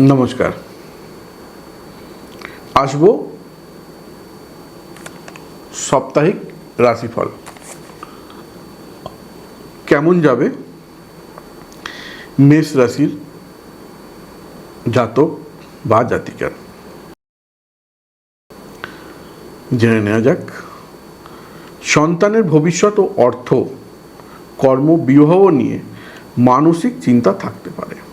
নমস্কার। আসব সাপ্তাহিক রাশিফল। কেমন যাবে? মেষ রাশির জাতক বা জাতিকার। জেনে নেওয়া যাক। সন্তানের ভবিষ্যৎ ও অর্থ, কর্ম, বিবাহ নিয়ে মানসিক চিন্তা থাকতে পারে।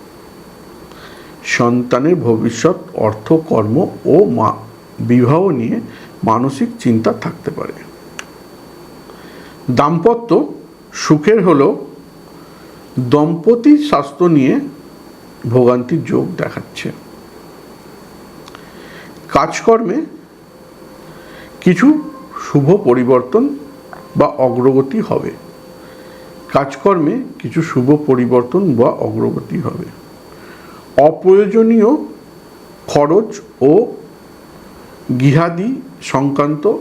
সন্তানের ভবিষ্যৎ, অর্থ, কর্ম ও মা, বিবাহ নিয়ে মানসিক চিন্তা থাকতে পারে। দাম্পত্য সুখের হলেও দম্পতির স্বাস্থ্য নিয়ে ভোগান্তির যোগ দেখাচ্ছে। কাজকর্মে কিছু শুভ পরিবর্তন বা অগ্রগতি হবে। কাজকর্মে কিছু শুভ পরিবর্তন বা অগ্রগতি হবে। অপ্রয়োজনীয় খরচ ও গৃহাদি সংক্রান্ত,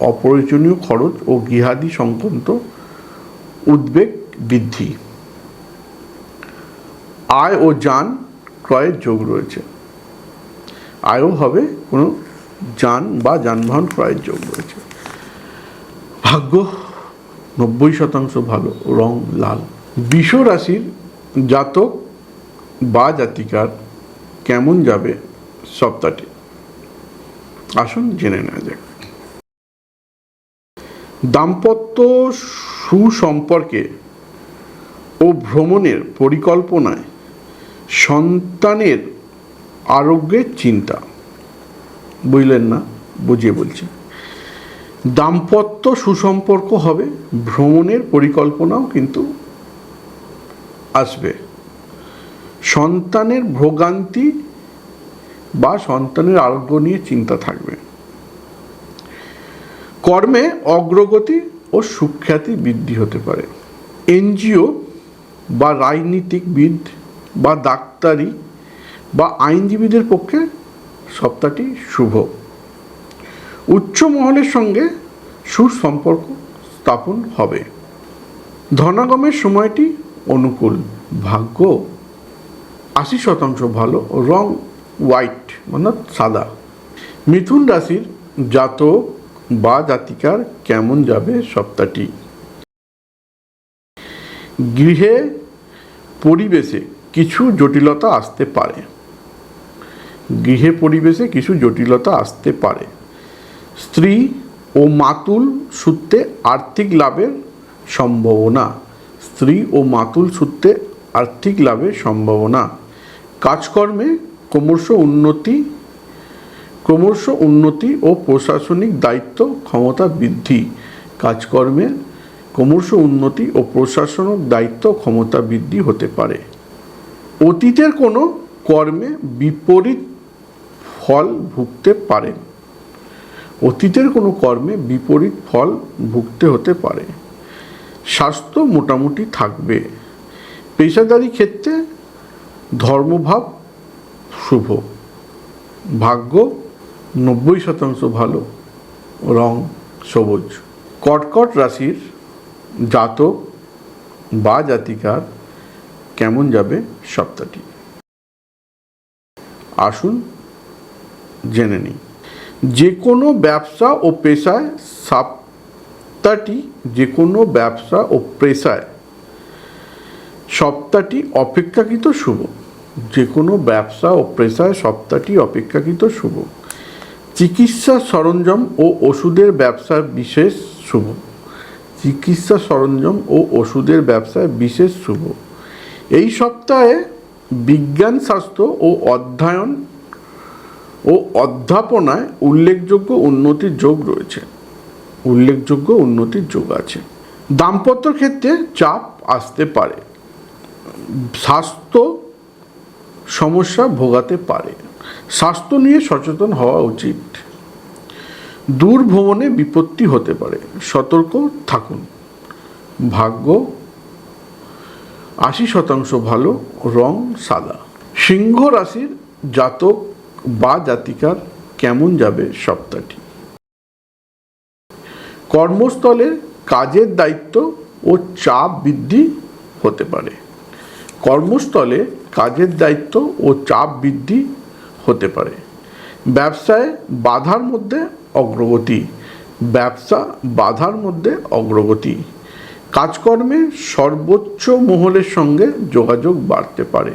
অপ্রয়োজনীয় খরচ ও গৃহাদি সংক্রান্ত উদ্বেগ বৃদ্ধি। আয় ও যান ক্রয়ের যোগ রয়েছে। আয়ও হবে, কোনো যান বা যানবাহন ক্রয়ের যোগ রয়েছে। ভাগ্য নব্বই শতাংশ ভালো, রং লাল। বিষ রাশির জাতক বা জাতিকার কেমন যাবে সপ্তাহটি? আসুন জেনে নেওয়া যাক। দাম্পত্য সুসম্পর্কে ও ভ্রমণের পরিকল্পনায় সন্তানের আরোগ্যের চিন্তা। বুঝলেন না? বুঝিয়ে বলছি। দাম্পত্য সুসম্পর্ক হবে, ভ্রমণের পরিকল্পনাও কিন্তু আসবে। সন্তানের ভোগান্তি বা সন্তানের আরোগ্য নিয়ে চিন্তা থাকবে। কর্মে অগ্রগতি ও সুখ্যাতি বৃদ্ধি হতে পারে। এনজিও বা রাজনীতিকবিদ বা ডাক্তারি বা আইনজীবীদের পক্ষে সপ্তাহটি শুভ। উচ্চ মহলের সঙ্গে সুসম্পর্ক স্থাপন হবে। ধনাগমের সময়টি অনুকূল ভাগ্য আশি শতাংশ ভালো, রং হোয়াইট মানে সাদা। মিথুন রাশির জাতক বা জাতিকার কেমন যাবে সপ্তাহটি? গৃহে পরিবেশে কিছু জটিলতা আসতে পারে। গৃহে পরিবেশে কিছু জটিলতা আসতে পারে। স্ত্রী ও মাতুল সূত্রে আর্থিক লাভের সম্ভাবনা। স্ত্রী ও মাতুল সূত্রে আর্থিক লাভের সম্ভাবনা। কাজকর্মে ক্রমশ উন্নতি ক্রমশ উন্নতি ও প্রশাসনিক দায়িত্ব ক্ষমতা বৃদ্ধি। কাজকর্মে ক্রমশ উন্নতি ও প্রশাসনিক দায়িত্ব ক্ষমতা বৃদ্ধি হতে পারে। অতীতের কোনো কর্মে বিপরীত ফল ভুগতে পারেন অতীতের কোনো কর্মে বিপরীত ফল ভুগতে হতে পারে। স্বাস্থ্য মোটামুটি থাকবে। পেশাদারি ক্ষেত্রে ধর্মভাব শুভ। ভাগ্য নব্বই শতাংশ ভালো, রং সবুজ। কটকট রাশির জাতক বা জাতিকার কেমন যাবে সপ্তাহটি? আসুন জেনে নিই। যে কোনো ব্যবসা ও পেশায় সপ্তাহটি যে কোনো ব্যবসা ও পেশায় সপ্তাহটি অপেক্ষাকৃত শুভ। যে কোনো ব্যবসা ও পেশায় সপ্তাহটি অপেক্ষাকৃত শুভ। চিকিৎসা সরঞ্জাম ও ওষুধের ব্যবসা বিশেষ শুভ। চিকিৎসা সরঞ্জাম ও ওষুধের ব্যবসায় বিশেষ শুভ। এই সপ্তাহে বিজ্ঞান, স্বাস্থ্য ও অধ্যয়ন ও অধ্যাপনায় উল্লেখযোগ্য উন্নতির যোগ রয়েছে। উল্লেখযোগ্য উন্নতির যোগ আছে। দাম্পত্য ক্ষেত্রে চাপ আসতে পারে। স্বাস্থ্য সমস্যা ভোগাতে পারে। স্বাস্থ্য নিয়ে সচেতন হওয়া উচিত। দূর ভ্রমণে বিপত্তি হতে পারে। সতর্ক থাকুন। ভাগ্য আশি শতাংশ ভালো, রং সাদা। সিংহ রাশির জাতক বা জাতিকার কেমন যাবে সপ্তাহটি? কর্মস্থলে কাজের দায়িত্ব ও চাপ বৃদ্ধি হতে পারে। কর্মস্থলে কাজের দায়িত্ব ও চাপ বৃদ্ধি হতে পারে। ব্যবসায় বাধার মধ্যে অগ্রগতি। ব্যবসা বাধার মধ্যে অগ্রগতি। কাজকর্মে সর্বোচ্চ মহলের সঙ্গে যোগাযোগ বাড়তে পারে।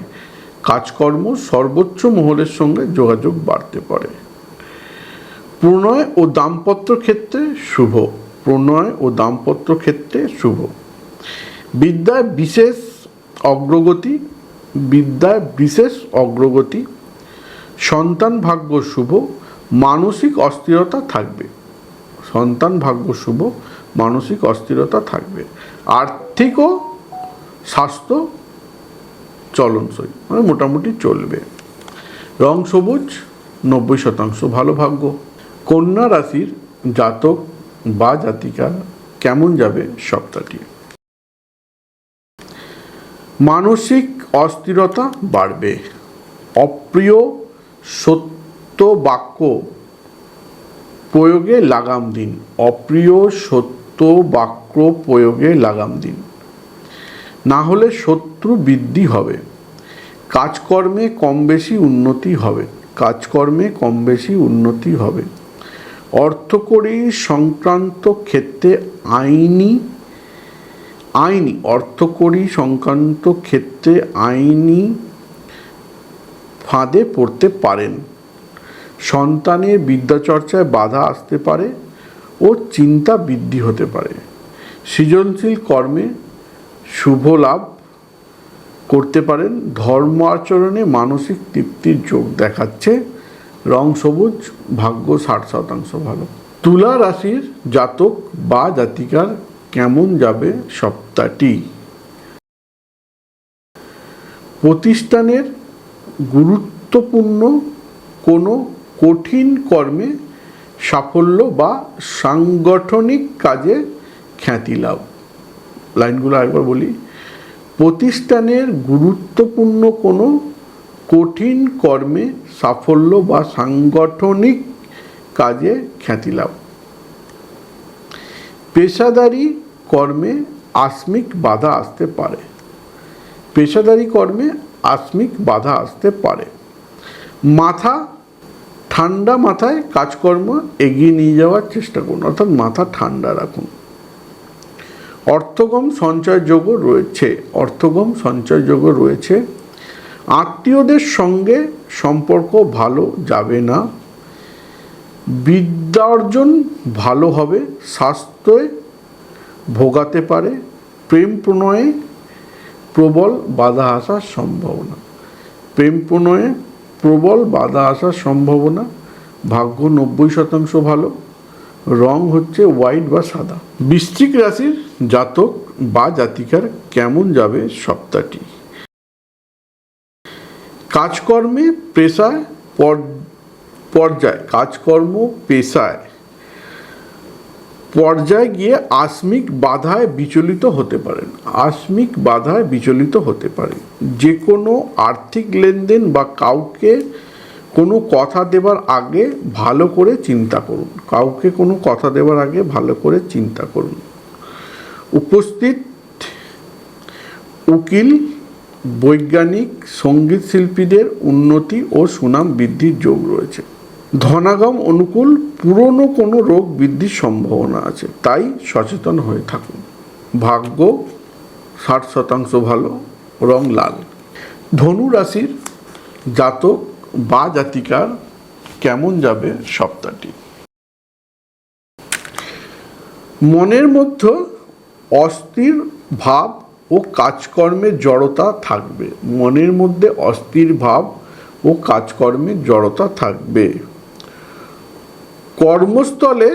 কাজকর্ম সর্বোচ্চ মহলের সঙ্গে যোগাযোগ বাড়তে পারে। প্রণয় ও দাম্পত্য ক্ষেত্রে শুভ। প্রণয় ও দাম্পত্য ক্ষেত্রে শুভ। বিদ্যায় বিশেষ অগ্রগতি, বিদ্যায় বিশেষ অগ্রগতি, সন্তান ভাগ্য শুভ, মানসিক অস্থিরতা থাকবে। সন্তান ভাগ্য শুভ, মানসিক অস্থিরতা থাকবে। আর্থিক ও স্বাস্থ্য চলনসই মানে মোটামুটি চলবে। রং সবুজ, নব্বই শতাংশ ভালো ভাগ্য। কন্যা রাশির জাতক বা জাতিকা কেমন যাবে সপ্তাহটি? মানসিক অস্থিরতা বাড়বে। অপ্রিয় সত্য বাক্য প্রয়োগে লাগাম দিন। অপ্রিয় সত্য বাক্য প্রয়োগে লাগাম দিন। না হলে শত্রু বৃদ্ধি হবে। কাজকর্মে কম বেশি উন্নতি হবে। কাজকর্মে কম বেশি উন্নতি হবে। অর্থকরী সংক্রান্ত ক্ষেত্রে আইনি আইনি অর্থকরী সংক্রান্ত ক্ষেত্রে আইনি ফাঁদে পড়তে পারেন। সন্তানের বিদ্যাচর্চায় বাধা আসতে পারে ও চিন্তা বৃদ্ধি হতে পারে। সৃজনশীল কর্মে শুভ লাভ করতে পারেন। ধর্ম আচরণে মানসিক তৃপ্তির যোগ দেখাচ্ছে। রং সবুজ, ভাগ্য ষাট শতাংশ ভালো। তুলা রাশির জাতক বা জাতিকার কেমন যাবে সপ্তাহটি? প্রতিষ্ঠানের গুরুত্বপূর্ণ কোনো কঠিন কর্মে সাফল্য বা সাংগঠনিক কাজে খ্যাতি লাভ। লাইনগুলো একবার বলি। প্রতিষ্ঠানের গুরুত্বপূর্ণ কোনো কঠিন কর্মে সাফল্য বা সাংগঠনিক কাজে খ্যাতি লাভ। পেশাদারি কর্মে আসমিক বাধা আসতে পারে। পেশাদারি কর্মে আসমিক বাধা আসতে পারে। মাথা, ঠান্ডা মাথায় কাজকর্ম এগিয়ে নিয়ে যাওয়ার চেষ্টা করুন, অর্থাৎ মাথা ঠান্ডা রাখুন। অর্থগম সঞ্চয়যোগও রয়েছে, অর্থগম সঞ্চয়যোগও রয়েছে। আত্মীয়দের সঙ্গে সম্পর্ক ভালো যাবে না। বিদ্যার্জন ভালো হবে স্বাস্থ্যে ভোগাতে পারে, প্রেম প্রণয়ে প্রবল বাধা আসার সম্ভাবনা। প্রেম প্রণয়ে প্রবল বাধা আসার সম্ভাবনা, ভাগ্য নব্বই শতাংশ ভালো, রং হচ্ছে হোয়াইট বা সাদা। বৃশ্চিক রাশির জাতক বা জাতিকার কেমন যাবে সপ্তাহটি? কাজকর্মে পেশায় পর- পর্যায়, কাজকর্ম পেশায় পর্যায়ে গিয়ে আসমিক বাধায় বিচলিত হতে পারেন। আসমিক বাধায় বিচলিত হতে পারে যে কোনো আর্থিক লেনদেন বা কাউকে কোনো কথা দেবার আগে ভালো করে চিন্তা করুন। কাউকে কোনো কথা দেবার আগে ভালো করে চিন্তা করুন। উপস্থিত উকিল বৈজ্ঞানিক সংগীত শিল্পীদের উন্নতি ও সুনাম বৃদ্ধির যোগ রয়েছে। ধনাগম অনুকূল পুরনো কোনো রোগ বৃদ্ধির সম্ভাবনা আছে, তাই সচেতন হয়ে থাকুন। ভাগ্য ষাট শতাংশ ভালো, রং লাল। ধনু রাশির জাতক বা জাতিকার কেমন যাবে সপ্তাহটি? মনের মধ্যে অস্থির ভাব ও কাজকর্মের জড়তা থাকবে। মনের মধ্যে অস্থির ভাব ও কাজকর্মের জড়তা থাকবে। কর্মস্থলে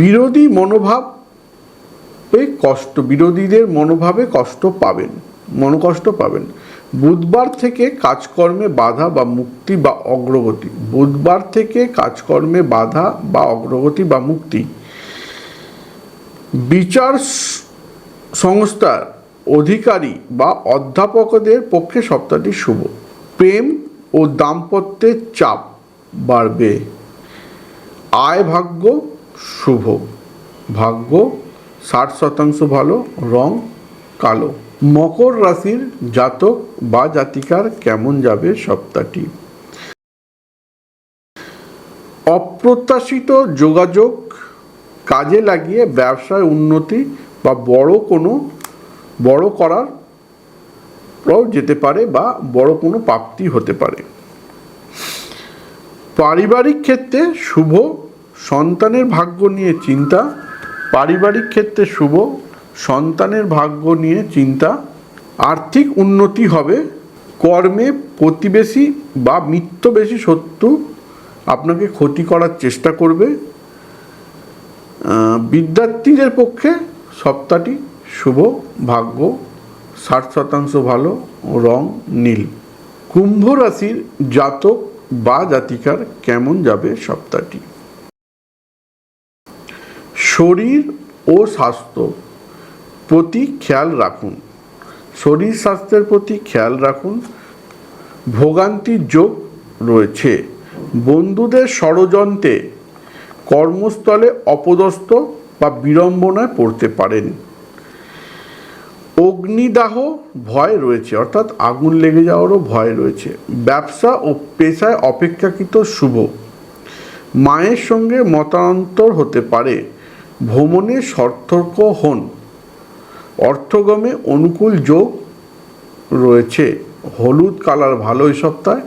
বিরোধী মনোভাবে কষ্ট, বিরোধীদের মনোভাবে কষ্ট পাবেন, মনোকষ্ট পাবেন। বুধবার থেকে কাজকর্মে বাধা বা মুক্তি বা অগ্রগতি। বুধবার থেকে কাজকর্মে বাধা বা অগ্রগতি বা মুক্তি। বিচার সংস্থার অধিকারী বা অধ্যাপকদের পক্ষে সপ্তাহটি শুভ। প্রেম ও দাম্পত্যের চাপ বাড়বে। আয় ভাগ্য শুভ। ভাগ্য ষাট শতাংশ ভালো, রং কালো। মকর রাশির জাতক বা জাতিকার কেমন যাবে সপ্তাহটি? অপ্রত্যাশিত যোগাযোগ কাজে লাগিয়ে ব্যবসায় উন্নতি বা বড় কোনো, বড় করার যেতে পারে বা বড় কোনো প্রাপ্তি হতে পারে। পারিবারিক ক্ষেত্রে শুভ, সন্তানের ভাগ্য নিয়ে চিন্তা। পারিবারিক ক্ষেত্রে শুভ, সন্তানের ভাগ্য নিয়ে চিন্তা। আর্থিক উন্নতি হবে। কর্মে প্রতিবেশী বা মিত্রবেশী শত্রু আপনাকে ক্ষতি করার চেষ্টা করবে। বিদ্যার্থীদের পক্ষে সপ্তাহটি শুভ, ভাগ্য, ষাট শতাংশ ভালো, রং নীল। কুম্ভ রাশির জাতক বা জাতিকার কেমন যাবে সপ্তাহটি? শরীর ও স্বাস্থ্য প্রতি খেয়াল রাখুন। শরীর স্বাস্থ্যের প্রতি খেয়াল রাখুন। ভোগান্তির যোগ রয়েছে। বন্ধুদের ষড়যন্ত্রে কর্মস্থলে অপদস্থ বা বিড়ম্বনায় পড়তে পারেন। অগ্নিদাহ ভয় রয়েছে, অর্থাৎ আগুন লেগে যাওয়ারও ভয় রয়েছে। ব্যবসা ও পেশায় অপেক্ষাকৃত শুভ। মায়ের সঙ্গে মতান্তর হতে পারে। ভ্রমণে সতর্ক হন। অর্থগমে অনুকূল যোগ রয়েছে। হলুদ কালার ভালো এই সপ্তাহে,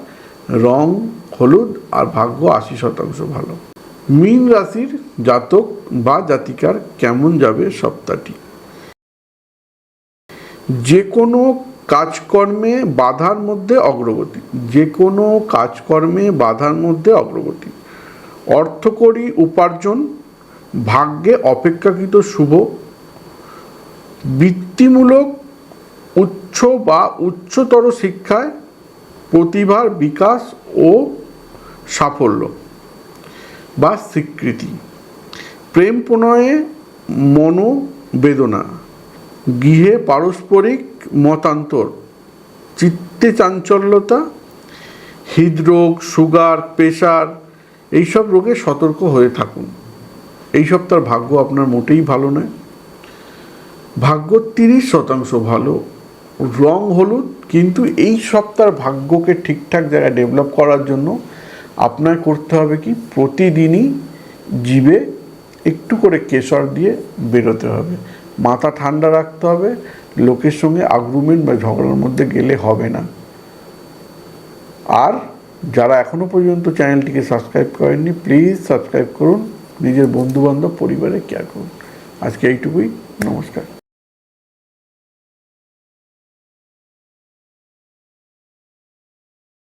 রং হলুদ আর ভাগ্য আশি শতাংশ ভালো। মীন রাশির জাতক বা জাতিকার কেমন যাবে সপ্তাহটি? যে কোনো কাজকর্মে বাধার মধ্যে অগ্রগতি। যে কোনো কাজকর্মে বাধার মধ্যে অগ্রগতি। অর্থকরী উপার্জন, ভাগ্যে অপেক্ষাকৃত শুভ, বৃত্তিমূলক উচ্চ বা উচ্চতর শিক্ষায় প্রতিভার বিকাশ ও সাফল্য। বা স্বীকৃতি। প্রেম প্রণয়ে মনোবেদনা। গৃহে পারস্পরিক মতান্তর। চিত্তে চাঞ্চল্যতা। হৃদরোগ, সুগার, প্রেশার, এইসব রোগে সতর্ক হয়ে থাকুন। এই সপ্তাহের ভাগ্য আপনার মোটেই ভালো নয়। ভাগ্য তিরিশ শতাংশ ভালো। রং হলুদ, কিন্তু এই সপ্তাহের ভাগ্যকে ঠিকঠাক জায়গায় ডেভেলপ করার জন্য আপনার করতে হবে কি? প্রতিদিনই জীবে একটু করে কেশর দিয়ে বেরোতে হবে। মাথা ঠান্ডা রাখতে হবে। লোকের সঙ্গে আগ্রুমেন্ট বা ঝগড়ার মধ্যে গেলে হবে না। আর যারা এখনও পর্যন্ত চ্যানেলটিকে সাবস্ক্রাইব করেননি, প্লিজ সাবস্ক্রাইব করুন। নিজের বন্ধুবান্ধব পরিবারে কেয়ার করুন। আজকে এইটুকুই। নমস্কার।